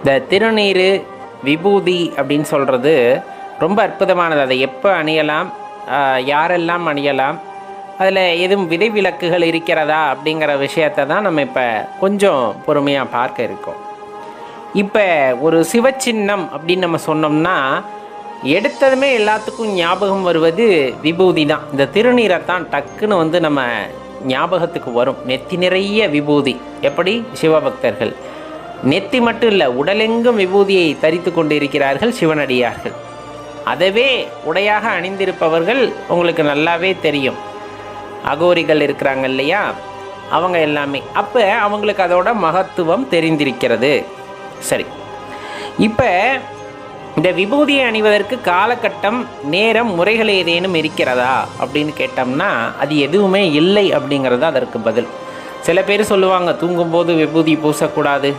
இந்த திருநீர் விபூதி அப்படின்னு சொல்கிறது ரொம்ப அற்புதமானது. அதை எப்போ அணியலாம்? யாரெல்லாம் அணியலாம்? அதில் எதுவும் விதிவிலக்குகள் இருக்கிறதா அப்படிங்கிற விஷயத்தை தான் நம்ம இப்போ கொஞ்சம் பொறுமையாக பார்க்க இருக்கோம். இப்போ ஒரு சிவச்சின்னம் அப்படின்னு நம்ம சொன்னோம்னா எடுத்ததுமே எல்லாத்துக்கும் ஞாபகம் வருவது விபூதி தான். இந்த திருநீரை தான் டக்குன்னு வந்து நம்ம ஞாபகத்துக்கு வரும். நெத்தி நிறைய விபூதி. எப்படி? சிவபக்தர்கள். நெத்தி மட்டும் இல்லை உடலெங்கும் விபூதியை தரித்து கொண்டிருக்கிறார்கள் சிவனடியார்கள். அதவே உடையாக அணிந்திருப்பவர்கள் உங்களுக்கு நல்லாவே தெரியும். அகோரிகள் இருக்கிறாங்க இல்லையா? அவங்க எல்லாமே. அப்போ அவங்களுக்கு அதோட மகத்துவம் தெரிந்திருக்கிறது. சரி. இப்போ இந்த விபூதியை அணிவதற்கு காலகட்டம் நேரம் முறைகள் ஏதேனும் இருக்கிறதா அப்படின்னு கேட்டோம்னா அது எதுவுமே இல்லை அப்படிங்கிறது அதற்கு பதில். சில பேர் சொல்லுவாங்க தூங்கும்போது விபூதி பூசக்கூடாது.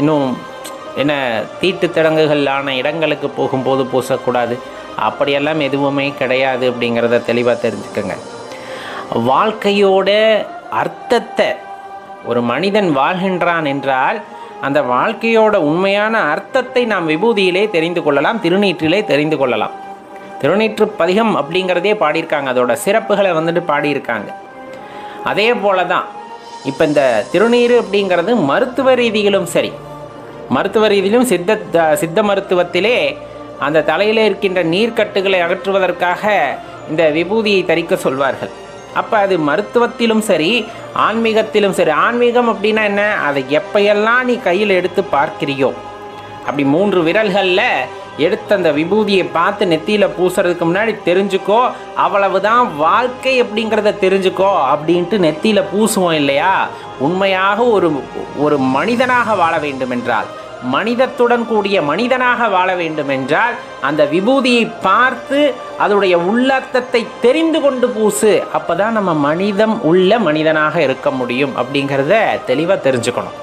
இன்னும் என்ன தீட்டு தடங்குகளான இடங்களுக்கு போகும்போது பூசக்கூடாது. அப்படியெல்லாம் எதுவுமே கிடையாது அப்படிங்கிறத தெளிவாக தெரிஞ்சுக்கோங்க. வாழ்க்கையோட அர்த்தத்தை ஒரு மனிதன் வாழ்கின்றான் என்றால் அந்த வாழ்க்கையோட உண்மையான அர்த்தத்தை நாம் விபூதியிலே தெரிந்து கொள்ளலாம் திருநீற்றிலே தெரிந்து கொள்ளலாம். திருநீற்று பதிகம் அப்படிங்கிறதே பாடியிருக்காங்க. அதோட சிறப்புகளை வந்துட்டு பாடியிருக்காங்க. அதே போல தான் இப்போ இந்த திருநீர் அப்படிங்கிறது மருத்துவ ரீதியிலும் சரி. மருத்துவ ரீதியிலும் சித்த த- சித்த மருத்துவத்திலே அந்த தலையில் இருக்கின்ற நீர்க்கட்டுகளை அகற்றுவதற்காக இந்த விபூதியை தரிக்க சொல்வார்கள். அப்போ அது மருத்துவத்திலும் சரி ஆன்மீகத்திலும் சரி. ஆன்மீகம் அப்படின்னா என்ன? அதை எப்பையெல்லாம் நீ கையில் எடுத்து பார்க்கிறியோ? அப்படி மூன்று விரல்களில் எடுத்து அந்த விபூதியை பார்த்து நெத்தியில் பூசுறதுக்கு முன்னாடி தெரிஞ்சுக்கோ அவ்வளவுதான் வாழ்க்கை அப்படிங்கிறத தெரிஞ்சுக்கோ அப்படின்ட்டு நெத்தியில் பூசுவோம் இல்லையா? உண்மையாக ஒரு ஒரு மனிதனாக வாழ வேண்டும் என்றால் மனிதத்துடன் கூடிய மனிதனாக வாழ வேண்டும் என்றால் அந்த விபூதியை பார்த்து அதனுடைய உள்ளர்த்தத்தை தெரிந்து கொண்டு பூசு அப்போ தான் நம்ம மனிதம் உள்ள மனிதனாக இருக்க முடியும் அப்படிங்கிறத தெளிவாக தெரிஞ்சுக்கணும்.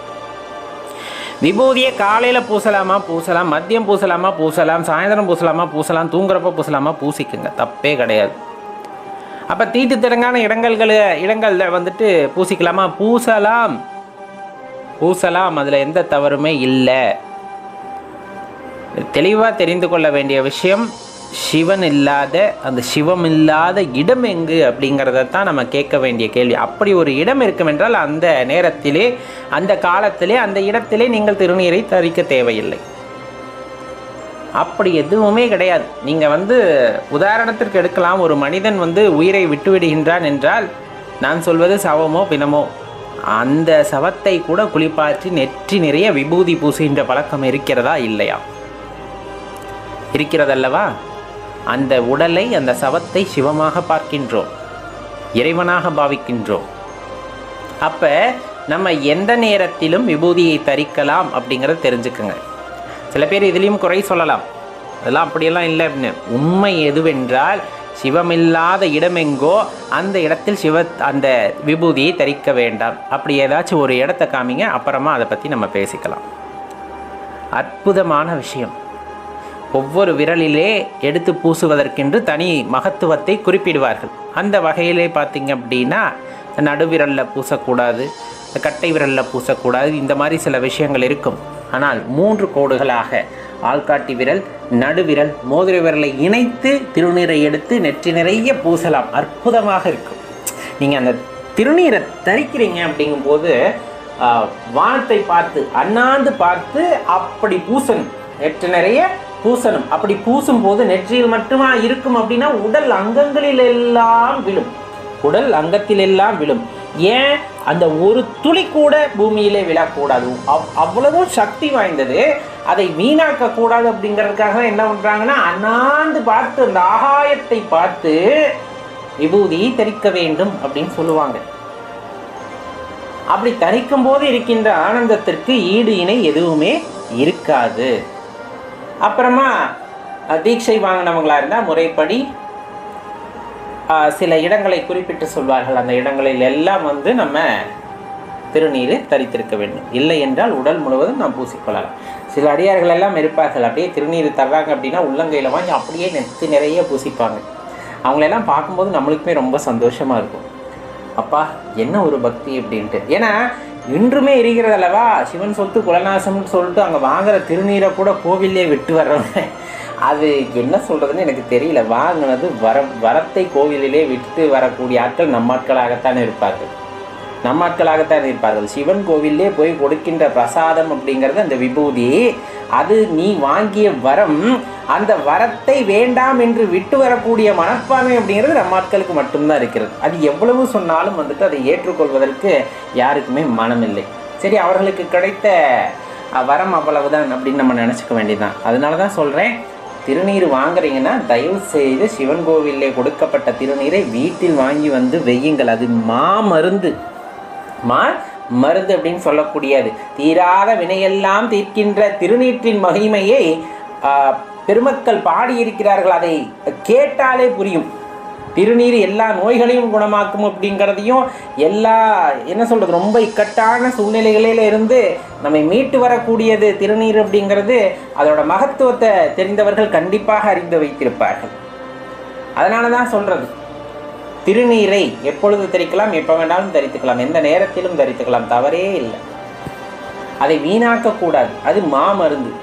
விபூதியை காலையில் பூசலாமா? பூசலாம். மதியம் பூசலாமா? பூசலாம். சாயந்தரம் பூசலாமா? பூசலாம். தூங்குறப்ப பூசலாமா? பூசிக்குங்க. தப்பே கிடையாது. அப்போ தீட்டு திறங்கான இடங்கள்கள் இடங்களில் வந்துட்டு பூசிக்கலாமா? பூசலாம். பூசலாம். அதில் எந்த தவறுமே இல்லை. தெளிவாக தெரிந்து கொள்ள வேண்டிய விஷயம் சிவன் இல்லாத அந்த சிவம் இல்லாத இடம் எங்கு அப்படிங்கிறத தான் நம்ம கேட்க வேண்டிய கேள்வி. அப்படி ஒரு இடம் இருக்கும் என்றால் அந்த நேரத்திலே அந்த காலத்திலே அந்த இடத்திலே நீங்கள் திருநீரை தரிக்க தேவையில்லை. அப்படி எதுவுமே கிடையாது. நீங்கள் வந்து உதாரணத்திற்கு எடுக்கலாம். ஒரு மனிதன் வந்து உயிரை விட்டுவிடுகின்றான் என்றால் நான் சொல்வது சவமோ பிணமோ? அந்த சவத்தை கூட குளிப்பாற்றி நெற்றி நிறைய விபூதி பூசுகின்ற பழக்கம் இருக்கிறதா? இல்லையா? இருக்கிறதல்லவா? அந்த உடலை அந்த சவத்தை சிவமாக பார்க்கின்றோம். இறைவனாக பாவிக்கின்றோம். அப்போ நம்ம எந்த நேரத்திலும் விபூதியை தரிக்கலாம் அப்படிங்கிறத தெரிஞ்சுக்கங்க. சில பேர் இதுலேயும் குறை சொல்லலாம். அதெல்லாம் அப்படியெல்லாம் இல்லை அப்படின்னு. உண்மை எதுவென்றால் சிவமில்லாத இடமெங்கோ அந்த இடத்தில் சிவ அந்த விபூதியை தரிக்க வேண்டாம். அப்படி ஏதாச்சும் ஒரு இடத்த காமிங்க அப்புறமா அதை பற்றி நம்ம பேசிக்கலாம். அற்புதமான விஷயம். ஒவ்வொரு விரலிலே எடுத்து பூசுவதற்கென்று தனி மகத்துவத்தை குறிப்பிடுவார்கள். அந்த வகையிலே பார்த்தீங்க அப்படின்னா நடுவிரலில் பூசக்கூடாது கட்டை விரலில் பூசக்கூடாது இந்த மாதிரி சில விஷயங்கள் இருக்கும். ஆனால் மூன்று கோடுகளாக ஆள்காட்டி விரல் நடுவிரல் மோதிர விரலை இணைத்து திருநீரை எடுத்து நெற்றி நிறைய பூசலாம். அற்புதமாக இருக்கும். நீங்கள் அந்த திருநீரை தரிக்கிறீங்க அப்படிங்கும்போது வானத்தை பார்த்து அண்ணாந்து பார்த்து அப்படி பூசணும். நெற்றி நிறைய பூசணும். அப்படி பூசும் போது நெற்றியில் மட்டுமா இருக்கும் அப்படின்னா உடல் அங்கங்களில் எல்லாம் விழும். உடல் அங்கத்தில் எல்லாம் விழும். ஏன்? அந்த ஒரு துளி கூட பூமியிலே விழக்கூடாது. அவ் அவ்வளவும் சக்தி வாய்ந்தது. அதை வீணாக்க கூடாது அப்படிங்கிறதுக்காக என்ன பண்ணுறாங்கன்னா அண்ணாந்து பார்த்து அந்த ஆகாயத்தை பார்த்து விபூதி தரிக்க வேண்டும் அப்படின்னு சொல்லுவாங்க. அப்படி தரிக்கும் போது இருக்கின்ற ஆனந்தத்திற்கு ஈடு இணை எதுவுமே இருக்காது. அப்புறமா தீட்சை வாங்கினவங்களா இருந்தால் முறைப்படி சில இடங்களை குறிப்பிட்டு சொல்வார்கள். அந்த இடங்களில் எல்லாம் வந்து நம்ம திருநீரை தரித்திருக்க வேண்டும். இல்லை என்றால் உடல் முழுவதும் நாம் பூசிக்கொள்ளலாம். சில அடியார்கள் எல்லாம் இருப்பார்கள். அப்படியே திருநீர் தர்றாங்க அப்படின்னா உள்ளங்கையில் வாங்கி அப்படியே நெத்து நிறைய பூசிப்பாங்க. அவங்களெல்லாம் பார்க்கும்போது நம்மளுக்குமே ரொம்ப சந்தோஷமாக இருக்கும். அப்பா என்ன ஒரு பக்தி அப்படின்ட்டு. ஏன்னா இன்றுமே இருக்கிறது அல்லவா சிவன் சொத்து குலநாசம்னு சொல்லிட்டு அங்கே வாங்குற திருநீரை கூட கோவிலே விட்டு வர்றவங்க. அது என்ன சொல்கிறதுன்னு எனக்கு தெரியல. வாங்கினது வர வரத்தை கோவிலிலே விட்டு வரக்கூடிய ஆட்கள் நம்ம ஆட்களாகத்தான் இருப்பார்கள். நம்ம ஆட்களாகத்தான் இருப்பார்கள். சிவன் கோவிலே போய் கொடுக்கின்ற பிரசாதம் அப்படிங்கிறது அந்த விபூதி. அது நீ வாங்கிய வரம் அந்த வரத்தை வேண்டாம் என்று விட்டு வரக்கூடிய மனப்பான்மை அப்படிங்கிறது நம்ம ஆட்களுக்கு மட்டும்தான் இருக்கிறது. அது எவ்வளவு சொன்னாலும் வந்துட்டு அதை ஏற்றுக்கொள்வதற்கு யாருக்குமே மனமில்லை. சரி அவர்களுக்கு கிடைத்த வரம் அவ்வளவுதான் அப்படின்னு நம்ம நினச்சிக்க வேண்டியதுதான். அதனால தான் சொல்கிறேன் திருநீர் வாங்குறீங்கன்னா தயவு செய்து சிவன் கோவிலே கொடுக்கப்பட்ட திருநீரை வீட்டில் வாங்கி வந்து வெய்யுங்கள் அது மா மருந்து. மா மருந்து அப்படின்னு சொல்லக்கூடியது. தீராத வினையெல்லாம் தீர்க்கின்ற திருநீற்றின் மகிமையை பெருமக்கள் பாடியிருக்கிறார்கள் அதை கேட்டாலே புரியும். திருநீர் எல்லா நோய்களையும் குணமாக்கும் அப்படிங்கிறதையும் எல்லா என்ன சொல்கிறது ரொம்ப இக்கட்டான சூழ்நிலைகளில் இருந்து நம்மை மீட்டு வரக்கூடியது திருநீர் அப்படிங்கிறது அதோட மகத்துவத்தை தெரிந்தவர்கள் கண்டிப்பாக அறிந்து வைத்திருப்பார்கள். அதனால தான் சொல்கிறது திருநீரை எப்பொழுது தரிக்கலாம் எப்போ வேண்டாலும் தரித்துக்கலாம் எந்த நேரத்திலும் தரித்துக்கலாம் தவறே இல்லை. அதை வீணாக்கக்கூடாது. அது மாமருந்து.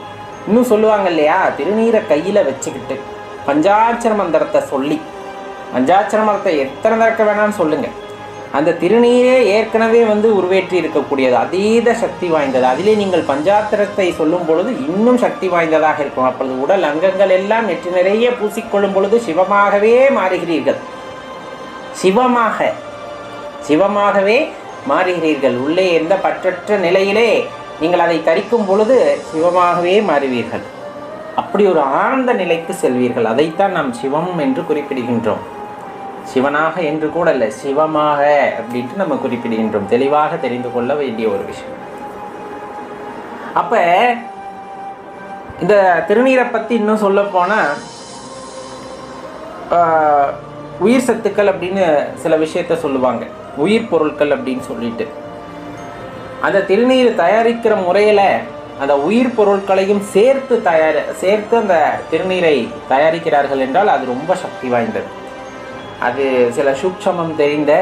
இன்னும் சொல்லுவாங்க இல்லையா திருநீரை கையில் வச்சுக்கிட்டு பஞ்சாட்சர மந்திரத்தை சொல்லி பஞ்சாட்சர மந்திரத்தை எத்தனை தடக்க வேணாம்னு சொல்லுங்கள் அந்த திருநீரே ஏற்கனவே வந்து உருவேற்றி இருக்கக்கூடியது அதீத சக்தி வாய்ந்தது. அதிலே நீங்கள் பஞ்சாத்திரத்தை சொல்லும் பொழுது இன்னும் சக்தி வாய்ந்ததாக இருக்கும். அப்பொழுது உடல் அங்கங்கள் எல்லாம் நெற்றி நிறைய பூசிக்கொள்ளும் பொழுது சிவமாகவே மாறுகிறீர்கள். சிவமாக சிவமாகவே மாறுகிறீர்கள். உள்ளே எந்த பற்றற்ற நிலையிலே நீங்கள் அதை தரிக்கும் பொழுது சிவமாகவே மாறுவீர்கள். அப்படி ஒரு ஆனந்த நிலைக்கு செல்வீர்கள். அதைத்தான் நாம் சிவம் என்று குறிப்பிடுகின்றோம். சிவனாக என்று கூட இல்லை சிவமாக அப்படின்ட்டு நம்ம குறிப்பிடுகின்றோம். தெளிவாக தெரிந்து கொள்ள வேண்டிய ஒரு விஷயம். அப்ப இந்த திருநீரை பத்தி இன்னும் சொல்ல போனா உயிர் சத்துக்கள் அப்படின்னு சில விஷயத்த சொல்லுவாங்க. உயிர் பொருட்கள் அப்படின்னு சொல்லிட்டு. அந்த திருநீர் தயாரிக்கிற முறையில் அந்த உயிர் பொருட்களையும் சேர்த்து தயார் சேர்த்து அந்த திருநீரை தயாரிக்கிறார்கள் என்றால் அது ரொம்ப சக்தி வாய்ந்தது. அது சில சூட்சமம் தெரிந்த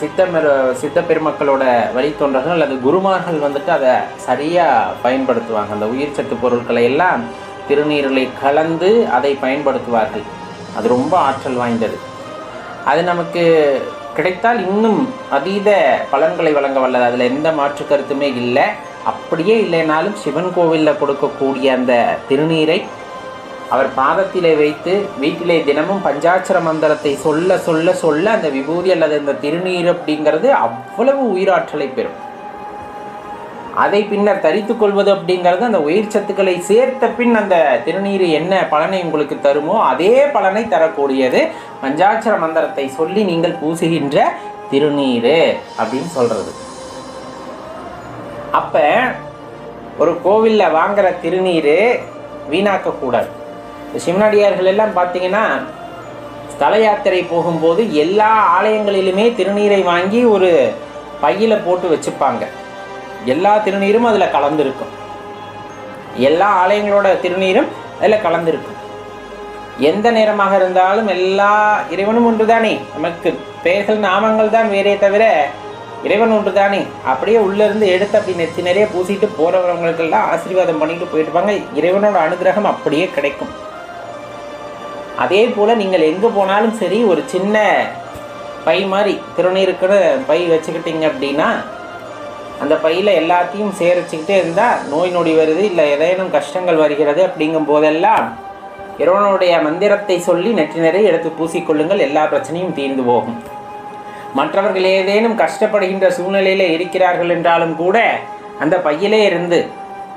சித்தமெரு சித்த பெருமக்களோட வழித்தொண்டர்கள் அல்லது குருமார்கள் வந்துட்டு அதை சரியாக பயன்படுத்துவாங்க. அந்த உயிர் சத்து பொருட்களை எல்லாம் திருநீரில் கலந்து அதை பயன்படுத்துவார்கள். அது ரொம்ப ஆற்றல் வாய்ந்தது. அது நமக்கு கிடைத்தால் இன்னும் அதீத பலன்களை வழங்க வல்லது. அதில் எந்த மாற்று கருத்துமே இல்லை. அப்படியே இல்லைனாலும் சிவன் கோவிலில் கொடுக்கக்கூடிய அந்த திருநீரை அவர் பாதத்திலே வைத்து வீட்டிலே தினமும் பஞ்சாட்சர மந்திரத்தை சொல்ல சொல்ல சொல்ல அந்த விபூதி அல்லது அந்த திருநீர் அப்படிங்கிறது அவ்வளவு உயிராற்றலை பெறும். அதை பின்னர் தரித்து கொள்வது அப்படிங்கிறது அந்த உயிர் சத்துக்களை சேர்த்த பின் அந்த திருநீர் என்ன பலனை உங்களுக்கு தருமோ அதே பலனை தரக்கூடியது. பஞ்சாட்சர மந்திரத்தை சொல்லி நீங்கள் பூசுகின்ற திருநீர் அப்படின்னு சொல்கிறது அப்போ ஒரு கோவிலில் வாங்குற திருநீர் வீணாக்கக்கூடாது இந்த சிவனடியார்கள் எல்லாம் பார்த்தீங்கன்னா ஸ்தல யாத்திரை போகும்போது எல்லா ஆலயங்களிலுமே திருநீரை வாங்கி ஒரு பையில போட்டு வச்சுப்பாங்க. எல்லா திருநீரும் அதில் கலந்துருக்கும். எல்லா ஆலயங்களோட திருநீரும் அதில் கலந்துருக்கும். எந்த நேரமாக இருந்தாலும் எல்லா இறைவனும் ஒன்றுதானே? நமக்கு பெயர்கள் நாமங்கள் தான் வேறே தவிர இறைவன் ஒன்று தானே அப்படியே உள்ளேருந்து எடுத்து அப்படி நெத்தி நிறைய பூசிட்டு போகிறவங்களுக்கெல்லாம் ஆசீர்வாதம் பண்ணிட்டு போயிட்டு இறைவனோட அனுகிரகம் அப்படியே கிடைக்கும். அதே போல் நீங்கள் எங்கே போனாலும் சரி ஒரு சின்ன பை மாதிரி திருநீருக்குன்னு பை வச்சுக்கிட்டீங்க அப்படின்னா அந்த பையில் எல்லாத்தையும் சேரிச்சுக்கிட்டே இருந்தால் நோய் நொடி வருது இல்லை ஏதேனும் கஷ்டங்கள் வருகிறது அப்படிங்கும் போதெல்லாம் இறைவனுடைய மந்திரத்தை சொல்லி நெற்றினரை எடுத்து பூசிக்கொள்ளுங்கள் எல்லா பிரச்சனையும் தீர்ந்து போகும். மற்றவர்கள் ஏதேனும் கஷ்டப்படுகின்ற சூழ்நிலையில் இருக்கிறார்கள் என்றாலும் கூட அந்த பையிலே இருந்து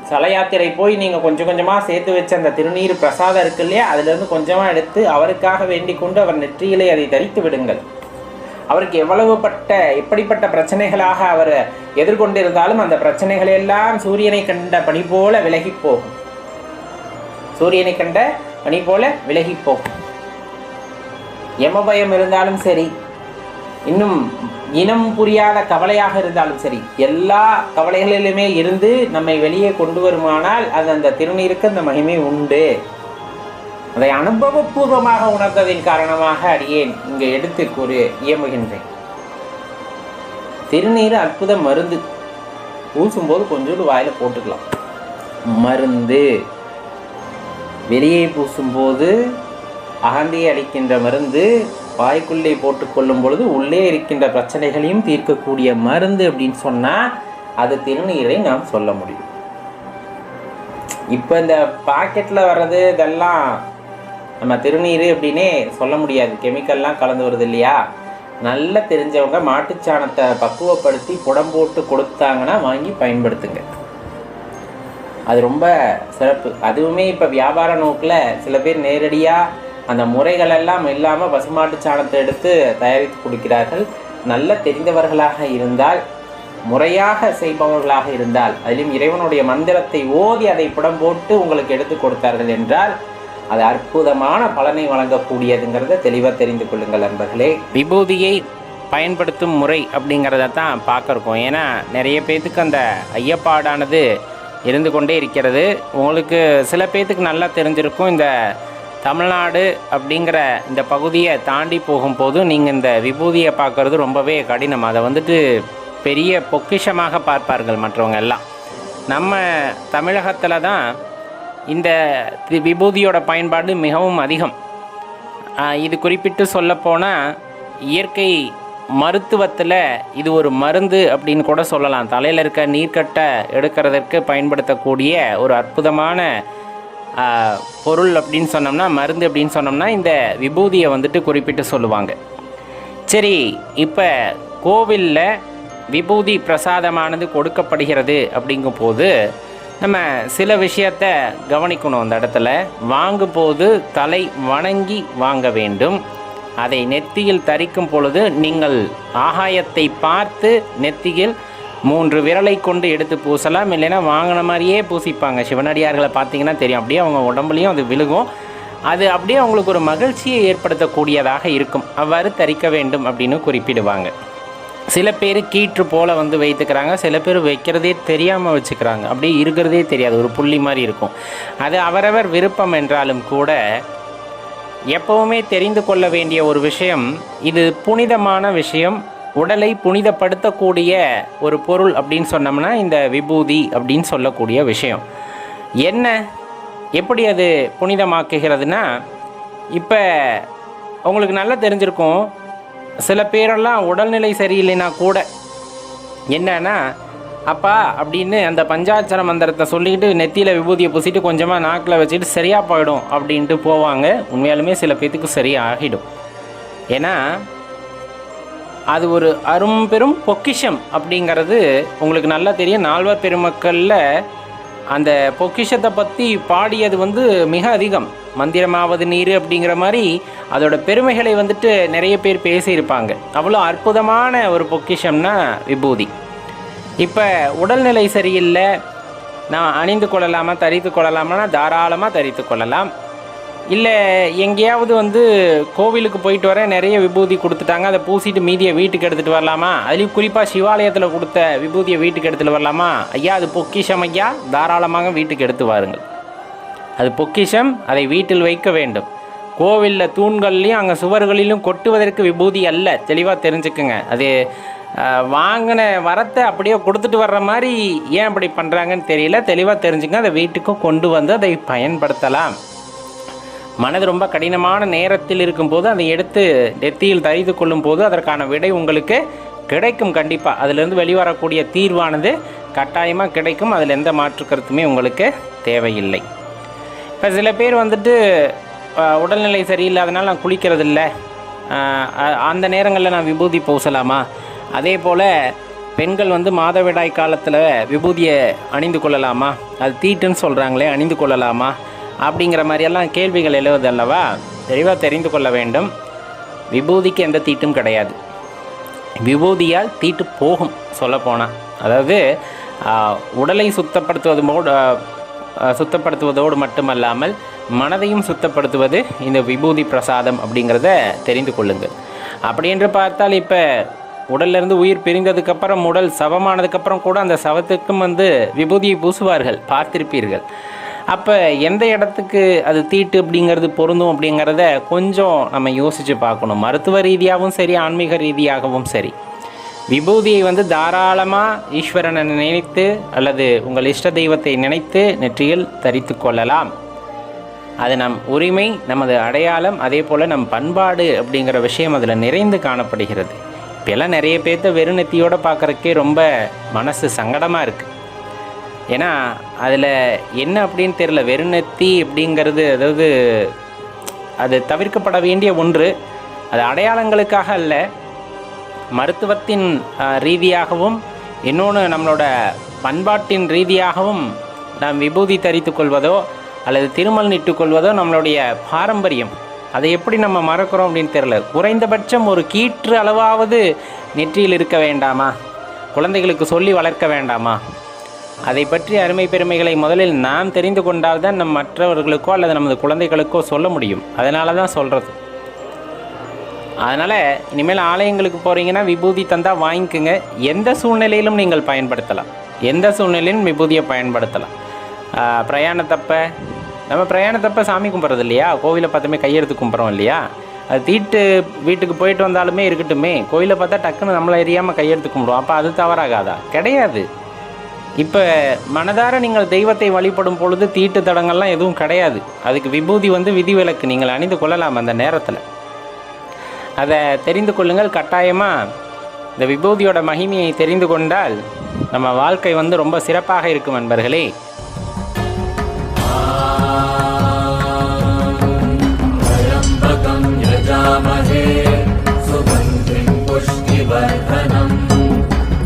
சலயாத்திரை போய் நீங்கள் கொஞ்சம் கொஞ்சமாக சேர்த்து வச்ச அந்த திருநீர் பிரசாதம் இருக்கு இல்லையா அதுலேருந்து கொஞ்சமாக எடுத்து அவருக்காக வேண்டிக் கொண்டு அவர் நெற்றியிலே அதை தரித்து விடுங்கள். அவருக்கு எவ்வளவு பட்ட எப்படிப்பட்ட பிரச்சனைகளாக அவர் எதிர்கொண்டிருந்தாலும் அந்த பிரச்சனைகள் எல்லாம் சூரியனை கண்ட பணி போல விலகி போகும். சூரியனை கண்ட பனி போல விலகி போகும். யமபயம் இருந்தாலும் சரி இன்னும் இனம் புரியாத கவலையாக இருந்தாலும் சரி எல்லா கவலைகளிலுமே இருந்து நம்மை வெளியே கொண்டு வருமானால் அது அந்த திருநீருக்கு அந்த மகிமை உண்டு. அதை அனுபவபூர்வமாக உணர்ந்ததின் காரணமாக அடியேன் இங்கே எடுத்து கூறி இயம்புகின்றேன் திருநீர் அற்புத மருந்து. பூசும்போது கொஞ்சோண்டு வாயில் போட்டுக்கலாம். மருந்து. வெளியே பூசும்போது அகந்தியை அளிக்கின்ற மருந்து வாய்க்குள்ளே போட்டுக்கொள்ளும் பொழுது உள்ளே இருக்கின்ற பிரச்சனைகளையும் தீர்க்கக்கூடிய மருந்து அப்படின்னு சொன்னால் அது திருநீரை நாம் சொல்ல முடியும். இப்போ இந்த பாக்கெட்டில் வர்றது இதெல்லாம் நம்ம திருநீர் அப்படின்னே சொல்ல முடியாது. கெமிக்கல்லாம் கலந்து வருது இல்லையா நல்லா தெரிஞ்சவங்க மாட்டுச்சாணத்தை பக்குவப்படுத்தி புடம் போட்டு கொடுத்தாங்கன்னா வாங்கி பயன்படுத்துங்க. அது ரொம்ப சிறப்பு. அதுவுமே இப்போ வியாபார நோக்கில் சில பேர் நேரடியாக அந்த முறைகள் எல்லாம் இல்லாமல் பசுமாட்டு சாணத்தை எடுத்து தயாரித்து கொடுக்கிறார்கள். நல்ல தெரிந்தவர்களாக இருந்தால் முறையாக செய்பவர்களாக இருந்தால் அதிலும் இறைவனுடைய மந்திரத்தை ஓதி அதை புடம் போட்டு உங்களுக்கு எடுத்து கொடுத்தார்கள் என்றால் அது அற்புதமான பலனை வழங்கக்கூடியதுங்கிறத தெளிவாக தெரிந்து கொள்ளுங்கள் நண்பர்களே. விபூதியை பயன்படுத்தும் முறை அப்படிங்கிறத தான் பார்க்குறோம். ஏன்னா நிறைய பேர்த்துக்கு அந்த ஐயப்பாடானது இருந்து கொண்டே இருக்கிறது. உங்களுக்கு சில பேர்த்துக்கு நல்லா தெரிஞ்சிருக்கும். இந்த தமிழ்நாடு அப்படிங்கிற இந்த பகுதியை தாண்டி போகும்போது நீங்கள் இந்த விபூதியை பார்க்குறது ரொம்பவே கடினம். அதை வந்துட்டு பெரிய பொக்கிஷமாக பார்ப்பார்கள் மற்றவங்க எல்லாம். நம்ம தமிழகத்தில் தான் இந்த விபூதியோட பயன்பாடு மிகவும் அதிகம். இது குறிப்பிட்டு சொல்லப்போனால் இயற்கை மருத்துவத்தில் இது ஒரு மருந்து அப்படின்னு கூட சொல்லலாம். தலையில் இருக்க நீர்க்கட்டை எடுக்கிறதற்கு பயன்படுத்தக்கூடிய ஒரு அற்புதமான பொருள் அப்படின்னு சொன்னோம்னா மருந்து அப்படின்னு சொன்னோம்னா இந்த விபூதியை வந்துட்டு குறிப்பிட்டு சொல்லுவாங்க. சரி இப்போ கோவிலில் விபூதி பிரசாதமானது கொடுக்கப்படுகிறது அப்படிங்கும்போது நம்ம சில விஷயத்த கவனிக்கணும் அந்த இடத்துல. வாங்கும்போது தலை வணங்கி வாங்க வேண்டும். அதை நெத்தியில் தரிக்கும் பொழுது நீங்கள் ஆகாயத்தை பார்த்து நெத்தியில் மூன்று விரலை கொண்டு எடுத்து பூசலாம். இல்லைன்னா வாங்கின மாதிரியே பூசிப்பாங்க. சிவனடியார்களை பார்த்தீங்கன்னா தெரியும். அப்படியே அவங்க உடம்புலையும் அது விழுகும். அது அப்படியே அவங்களுக்கு ஒரு மகிழ்ச்சியை ஏற்படுத்தக்கூடியதாக இருக்கும். அவ்வாறு தரிக்க வேண்டும் அப்படின்னு குறிப்பிடுவாங்க. சில பேர் கீற்று போல வந்து வைத்துக்கிறாங்க சில பேர் வைக்கிறதே தெரியாமல் வச்சுக்கிறாங்க. அப்படியே இருக்கிறதே தெரியாது ஒரு புள்ளி மாதிரி இருக்கும். அது அவரவர் விருப்பம் என்றாலும் கூட எப்பவுமே தெரிந்து கொள்ள வேண்டிய ஒரு விஷயம் இது புனிதமான விஷயம் உடலை புனிதப்படுத்தக்கூடிய ஒரு பொருள் அப்படின்னு சொன்னோம்னா இந்த விபூதி அப்படின்னு சொல்லக்கூடிய விஷயம். என்ன? எப்படி அது புனிதமாக்குகிறதுனா இப்போ உங்களுக்கு நல்லா தெரிஞ்சிருக்கும் சில பேரெல்லாம் உடல்நிலை சரியில்லைனா கூட என்னன்னா அப்பா அப்படின்னு அந்த பஞ்சாட்சர மந்திரத்தை சொல்லிக்கிட்டு நெத்தியில் விபூதியை பூசிட்டு கொஞ்சமாக நாக்கில் வச்சுட்டு சரியாக போயிடும் அப்படின்ட்டு போவாங்க. உண்மையாலுமே சில பேர்த்துக்கு சரியாக ஆகிடும் ஏன்னா அது ஒரு அரும்பெரும் பொக்கிஷம் அப்படிங்கிறது உங்களுக்கு நல்லா தெரியும். நால்வர் பெருமக்களில் அந்த பொக்கிஷத்தை பற்றி பாடியது வந்து மிக அதிகம். மந்திரமாவது நீர் அப்படிங்கிற மாதிரி அதோட பெருமைகளை வந்துட்டு நிறைய பேர் பேசியிருப்பாங்க. அவ்வளோ அற்புதமான ஒரு பொக்கிஷம்னா விபூதி. இப்போ உடல்நிலை சரியில்லை நான் அணிந்து கொள்ளலாமா தரித்து கொள்ளலாமான்னா தாராளமாக தரித்து கொள்ளலாம். இல்லை எங்கேயாவது வந்து கோவிலுக்கு போயிட்டு வர நிறைய விபூதி கொடுத்துட்டாங்க அதை பூசிட்டு மீதியை வீட்டுக்கு எடுத்துகிட்டு வரலாமா? அதுலேயும் குறிப்பாக சிவாலயத்தில் கொடுத்த விபூதியை வீட்டுக்கு எடுத்துகிட்டு வரலாமா? ஐயா அது பொக்கிஷம் ஐயா தாராளமாக வீட்டுக்கு எடுத்து வாருங்கள். அது பொக்கிஷம் அதை வீட்டில் வைக்க வேண்டும். கோவிலில் தூண்கள்லையும் அங்கே சுவர்களிலும் கொட்டுவதற்கு விபூதி அல்ல. தெளிவாக தெரிஞ்சுக்குங்க. அது வாங்கின வரத்தை அப்படியே கொடுத்துட்டு வர்ற மாதிரி ஏன் அப்படி பண்ணுறாங்கன்னு தெரியல. தெளிவாக தெரிஞ்சுங்க. அதை வீட்டுக்கும் கொண்டு வந்து அதை பயன்படுத்தலாம். மனது ரொம்ப கடினமான நேரத்தில் இருக்கும்போது அதை எடுத்து நெத்தியில் தரித்து கொள்ளும் போது அதற்கான விடை உங்களுக்கு கிடைக்கும் கண்டிப்பாக அதிலிருந்து வெளிவரக்கூடிய தீர்வானது கட்டாயமாக கிடைக்கும். அதில் எந்த மாற்று கருத்துமே உங்களுக்கு தேவையில்லை. சில பேர் வந்துட்டு உடல்நிலை சரியில்லாதனால நான் குளிக்கிறது இல்லை அந்த நேரங்களில் நான் விபூதி பூசலாமா? அதே போல் பெண்கள் வந்து மாதவிடாய் காலத்தில் விபூதியை அணிந்து கொள்ளலாமா? அது தீட்டுன்னு சொல்கிறாங்களே அணிந்து கொள்ளலாமா? அப்படிங்கிற மாதிரியெல்லாம் கேள்விகள் எழுவது அல்லவா? தெளிவாக தெரிந்து கொள்ள வேண்டும். விபூதிக்கு எந்த தீட்டும் கிடையாது. விபூதியால் தீட்டு போகும் சொல்லப்போனால் அதாவது உடலை சுத்தப்படுத்துவது மூட சுத்தப்படுத்துவதோடு மட்டுமல்லாமல் மனதையும் சுத்தப்படுத்துவது இந்த விபூதி பிரசாதம் அப்படிங்கிறத தெரிந்து கொள்ளுங்கள். அப்படி என்று பார்த்தால் இப்போ உடல்லேருந்து உயிர் பிரிந்ததுக்கப்புறம் உடல் சவமானதுக்கப்புறம் கூட அந்த சவத்துக்கும் வந்து விபூதியை பூசுவார்கள் பார்த்திருப்பீர்கள். அப்போ எந்த இடத்துக்கு அது தீட்டு அப்படிங்கிறது பொருந்தும் அப்படிங்கிறத கொஞ்சம் நம்ம யோசித்து பார்க்கணும். மருத்துவ ரீதியாகவும் சரி ஆன்மீக ரீதியாகவும் சரி. விபூதியை வந்து தாராளமாக ஈஸ்வரனை நினைத்து அல்லது உங்கள் இஷ்ட தெய்வத்தை நினைத்து நெற்றியில் தரித்து கொள்ளலாம். அது நம் உரிமை நமது அடையாளம் அதே போல் நம் பண்பாடு அப்படிங்கிற விஷயம் அதில் நிறைந்து காணப்படுகிறது. இப்போல்லாம் நிறைய பேர்த்த வெறும் நெத்தியோடு பார்க்குறக்கே ரொம்ப மனசு சங்கடமாக இருக்குது ஏன்னா அதில் என்ன அப்படின்னு தெரில வெறும் நெத்தி அப்படிங்கிறது அதாவது அது தவிர்க்கப்பட வேண்டிய ஒன்று. அது அடையாளங்களுக்காக அல்ல. மருத்துவத்தின் ரீதியாகவும் இன்னொன்று நம்மளோட பண்பாட்டின் ரீதியாகவும் நாம் விபூதி தரித்து கொள்வதோ அல்லது திருமல் நிட்டுக் கொள்வதோ நம்மளுடைய பாரம்பரியம். அதை எப்படி நம்ம மறக்கிறோம் அப்படின்னு தெரில குறைந்தபட்சம் ஒரு கீற்று அளவாவது நெற்றியில் இருக்க வேண்டாமா? குழந்தைகளுக்கு சொல்லி வளர்க்க வேண்டாமா? அதை பற்றி அருமை பெருமைகளை முதலில் நாம் தெரிந்து கொண்டால்தான் நம் மற்றவர்களுக்கோ அல்லது நமது குழந்தைகளுக்கோ சொல்ல முடியும். அதனால தான் சொல்கிறது அதனால் இனிமேல் ஆலயங்களுக்கு போகிறீங்கன்னா விபூதி தந்தால் வாங்கிக்கோங்க. எந்த சூழ்நிலையிலும் நீங்கள் பயன்படுத்தலாம். எந்த சூழ்நிலையிலும் விபூதியை பயன்படுத்தலாம். ஆஹ் பிரயாணத்தப்ப நம்ம பிரயாணத்தப்ப சாமி கும்பிட்றது இல்லையா? கோவிலை பார்த்தோமே கையெடுத்து கும்பிட்றோம் இல்லையா? அது தீட்டு வீட்டுக்கு போயிட்டு வந்தாலுமே இருக்கட்டுமே கோயிலை பார்த்தா டக்குன்னு நம்மளை எரியாமல் கையெடுத்து கும்பிடுவோம். அப்போ அது தவறாகாதா? கிடையாது. இப்போ மனதார நீங்கள் தெய்வத்தை வழிபடும் பொழுது தீட்டு தடங்கள்லாம் எதுவும் கிடையாது. அதுக்கு விபூதி வந்து விதிவிலக்கு. நீங்கள் அணிந்து கொள்ளலாம் அந்த நேரத்தில். அதை தெரிந்து கொள்ளுங்கள். கட்டாயமாக இந்த விபூதியோட மகிமையை தெரிந்து கொண்டால் நம்ம வாழ்க்கை வந்து ரொம்ப சிறப்பாக இருக்கும் நண்பர்களே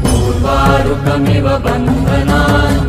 पूर्वारुकमिव बन्धनान्